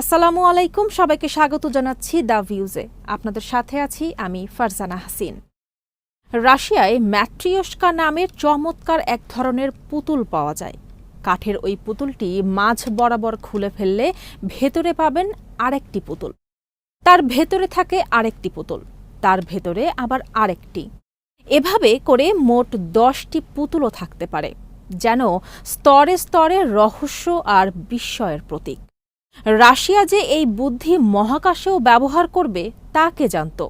আসসালামু আলাইকুম, সবাইকে স্বাগত জানাচ্ছি দ্য ভিউজে। আপনাদের সাথে আছি আমি ফারজানা হাসিন। রাশিয়ায় ম্যাট্রিয়স্কা নামের চমৎকার এক ধরনের পুতুল পাওয়া যায়। কাঠের ওই পুতুলটি মাঝ বরাবর খুলে ফেললে ভেতরে পাবেন আরেকটি পুতুল। তার ভেতরে থাকে আরেকটি পুতুল, তার ভেতরে আবার আরেকটি। এভাবে করে মোট দশটি পুতুলও থাকতে পারে, যেন স্তরে স্তরে রহস্য আর বিস্ময়ের প্রতীক। রাশিয়া যে এই বুদ্ধি মহাকাশেও ব্যবহার করবে, তা কে জানত?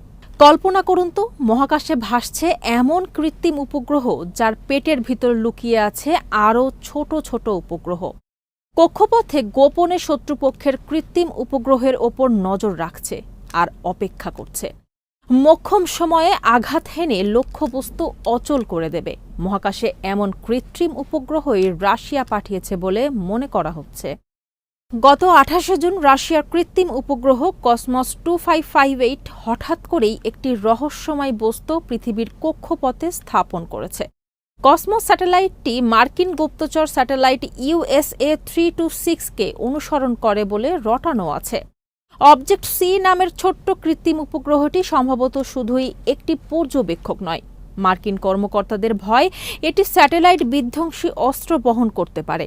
কল্পনা করুন তো, মহাকাশে ভাসছে এমন কৃত্রিম উপগ্রহ যার পেটের ভিতর লুকিয়ে আছে আরও ছোট ছোট উপগ্রহ। কক্ষপথে গোপনে শত্রুপক্ষের কৃত্রিম উপগ্রহের ওপর নজর রাখছে আর অপেক্ষা করছে। মক্ষম সময়ে আঘাত হেনে লক্ষ্যবস্তু অচল করে দেবে। মহাকাশে এমন কৃত্রিম উপগ্রহই রাশিয়া পাঠিয়েছে বলে মনে করা হচ্ছে। গত আঠাশে জুন রাশিয়ার কৃত্রিম উপগ্রহ Cosmos two five five eight হঠাৎ করেই একটি রহস্যময় বস্তু পৃথিবীর কক্ষপথে স্থাপন করেছে। কসমস স্যাটেলাইটটি মার্কিন গুপ্তচর স্যাটেলাইট ইউএসএ থ্রি টু সিক্সকে অনুসরণ করে বলে রটানো আছে। অবজেক্ট সি নামের ছোট্ট কৃত্রিম উপগ্রহটি সম্ভবত শুধুই একটি পর্যবেক্ষক নয়। মার্কিন কর্মকর্তাদের ভয়, এটি স্যাটেলাইট বিধ্বংসী অস্ত্র বহন করতে পারে।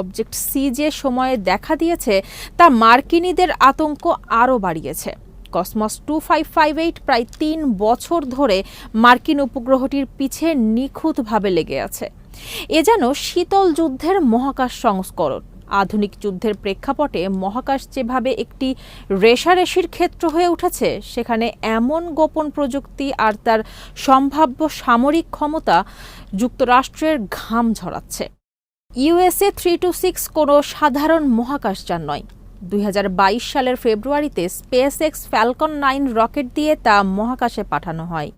অবজেক্ট সি যে সময়ে দেখা দিয়েছে, তা মার্কিনীদের আতঙ্ক আরও বাড়িয়েছে। Cosmos two five five eight প্রায় তিন বছর ধরে মার্কিন উপগ্রহটির পিছে নিখুঁতভাবে লেগে আছে। এ যেন শীতল যুদ্ধের মহাকাশ সংস্করণ। আধুনিক যুদ্ধের প্রেক্ষাপটে মহাকাশ যেভাবে একটি রেশারেশির ক্ষেত্র হয়ে উঠেছে, সেখানে এমন গোপন প্রযুক্তি আর তার সম্ভাব্য সামরিক ক্ষমতা যুক্তরাষ্ট্রের ঘাম ঝরাচ্ছে। ইউএসএ থ্রি টু সিক্স কোনো সাধারণ মহাকাশযান নয়। দুই সালের ফেব্রুয়ারিতে SpaceX Falcon nine rocket দিয়ে তা মহাকাশে পাঠানো হয়।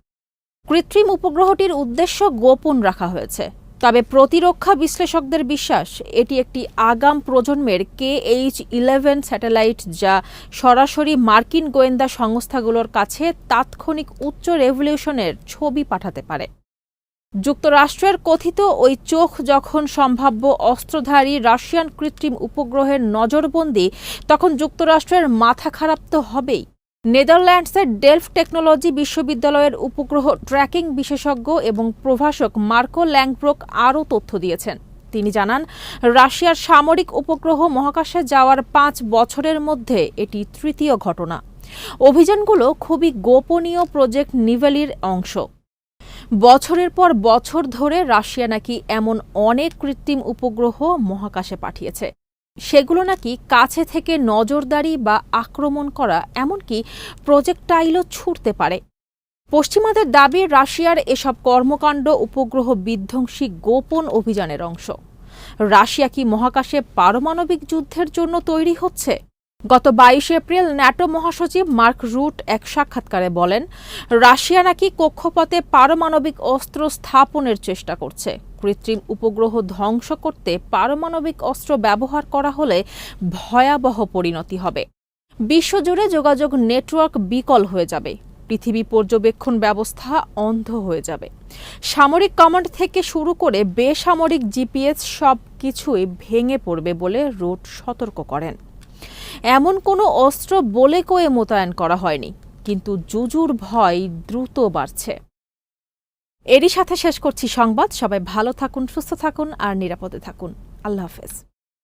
কৃত্রিম উপগ্রহটির উদ্দেশ্য গোপন রাখা হয়েছে। তবে প্রতিরক্ষা বিশ্লেষকদের বিশ্বাস, এটি একটি আগাম প্রজন্মের কে এইচ ইলেভেন স্যাটেলাইট যা সরাসরি মার্কিন গোয়েন্দা সংস্থাগুলোর কাছে তাৎক্ষণিক উচ্চ রেভলিউশনের ছবি পাঠাতে পারে। যুক্তরাষ্ট্রের কথিত ওই চোখ যখন সম্ভাব্য অস্ত্রধারী রাশিয়ান কৃত্রিম উপগ্রহের নজরবন্দি, তখন যুক্তরাষ্ট্রের মাথা খারাপ তো হবেই। নেদারল্যান্ডসের ডেলফ টেকনোলজি বিশ্ববিদ্যালয়ের উপগ্রহ ট্র্যাকিং বিশেষজ্ঞ এবং প্রভাষক মার্কো ল্যাংব্রোক আরও তথ্য দিয়েছেন। তিনি জানান, রাশিয়ার সামরিক উপগ্রহ মহাকাশে যাওয়ার পাঁচ বছরের মধ্যে এটি তৃতীয় ঘটনা। অভিযানগুলো খুবই গোপনীয় প্রজেক্ট নিভেলির অংশ। বছরের পর বছর ধরে রাশিয়া নাকি এমন অনেক কৃত্রিম উপগ্রহ মহাকাশে পাঠিয়েছে। সেগুলো নাকি কাছে থেকে নজরদারি বা আক্রমণ করা এমনকি প্রজেক্টাইলও ছুটতে পারে। পশ্চিমাদের দাবি, রাশিয়ার এসব কর্মকাণ্ড উপগ্রহ বিধ্বংসী গোপন অভিযানের অংশ। রাশিয়া কি মহাকাশে পারমাণবিক যুদ্ধের জন্য তৈরি হচ্ছে? গত বাইশ এপ্রিল ন্যাটো মহাসচিব মার্ক রুট এক সাক্ষাৎকারে বলেন, রাশিয়া নাকি কক্ষপথে পারমাণবিক অস্ত্র স্থাপনের চেষ্টা করছে। কৃত্রিম উপগ্রহ ধ্বংস করতে পারমাণবিক অস্ত্র ব্যবহার করা হলে ভয়াবহ পরিণতি হবে। বিশ্বজুড়ে যোগাযোগ নেটওয়ার্ক বিকল হয়ে যাবে। পৃথিবী পর্যবেক্ষণ ব্যবস্থা অন্ধ হয়ে যাবে। সামরিক কমান্ড থেকে শুরু করে বেসামরিক জিপিএস সব কিছুই ভেঙে পড়বে বলে রুট সতর্ক করেন। এমন কোনো অস্ত্র বলে কয়ে মোতায়েন করা হয়নি, কিন্তু জুজুর ভয় দ্রুত বাড়ছে। এরই সাথে শেষ করছি সংবাদ। সবাই ভালো থাকুন, সুস্থ থাকুন আর নিরাপদে থাকুন। আল্লাহ হাফেজ।